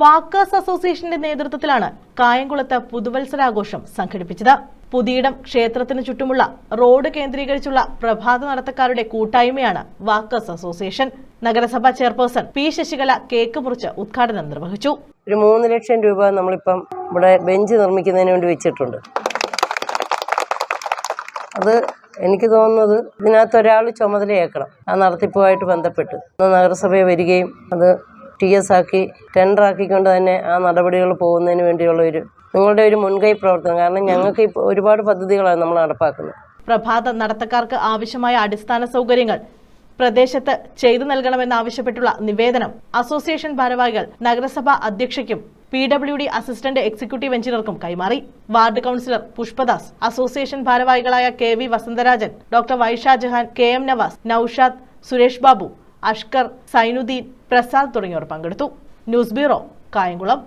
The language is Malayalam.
വാക്കേഴ്സ് അസോസിയേഷന്റെ നേതൃത്വത്തിലാണ് കായംകുളത്ത് പുതുവത്സരാഘോഷം സംഘടിപ്പിച്ചത്. പുതിയിടം ക്ഷേത്രത്തിന് ചുറ്റുമുള്ള റോഡ് കേന്ദ്രീകരിച്ചുള്ള പ്രഭാത നടത്തക്കാരുടെ കൂട്ടായ്മയാണ് വാക്കേഴ്സ് അസോസിയേഷൻ. നഗരസഭാ ചെയർപേഴ്സൺ പി ശശികല കേക്ക് മുറിച്ച് ഉദ്ഘാടനം നിർവഹിച്ചു. ഒരു മൂന്ന് ലക്ഷം രൂപ നമ്മളിപ്പം ഇവിടെ ബെഞ്ച് നിർമ്മിക്കുന്നതിന് വേണ്ടി വെച്ചിട്ടുണ്ട്. അത് എനിക്ക് തോന്നുന്നത് ഇതിനകത്ത് ഒരാൾ ചുമതലയേക്കണം ആ നടത്തിപ്പുമായിട്ട് ബന്ധപ്പെട്ട്. നഗരസഭയെ വരികയും അത് ടി എസ് ആക്കി ടെൻഡർ ആക്കിക്കൊണ്ട് തന്നെ ആ നടപടികൾ പോകുന്നതിന് വേണ്ടിയുള്ള ഒരു നിങ്ങളുടെ ഒരു മുൻകൈ പ്രവർത്തനം. കാരണം ഞങ്ങൾക്ക് ഇപ്പോൾ ഒരുപാട് പദ്ധതികളാണ് നമ്മൾ നടപ്പാക്കുന്നത്. പ്രഭാത നടത്തക്കാർക്ക് ആവശ്യമായ അടിസ്ഥാന സൗകര്യങ്ങൾ പ്രദേശത്ത് ചെയ്തു നൽകണമെന്നാവശ്യപ്പെട്ടുള്ള നിവേദനം അസോസിയേഷൻ ഭാരവാഹികൾ നഗരസഭാ അധ്യക്ഷയ്ക്കും P W D assistant executive എഞ്ചിനീയർക്കും കൈമാറി. വാർഡ് കൗൺസിലർ പുഷ്പദാസ് അസോസിയേഷൻ ഭാരവാഹികളായ K V Vasantharajan doctor Vaisha Jahan K M Navas Naushad Suresh Babu Ashkar Sainuddin Prasad തുടങ്ങിയവർ പങ്കെടുത്തു. News bureau Kayamkulam.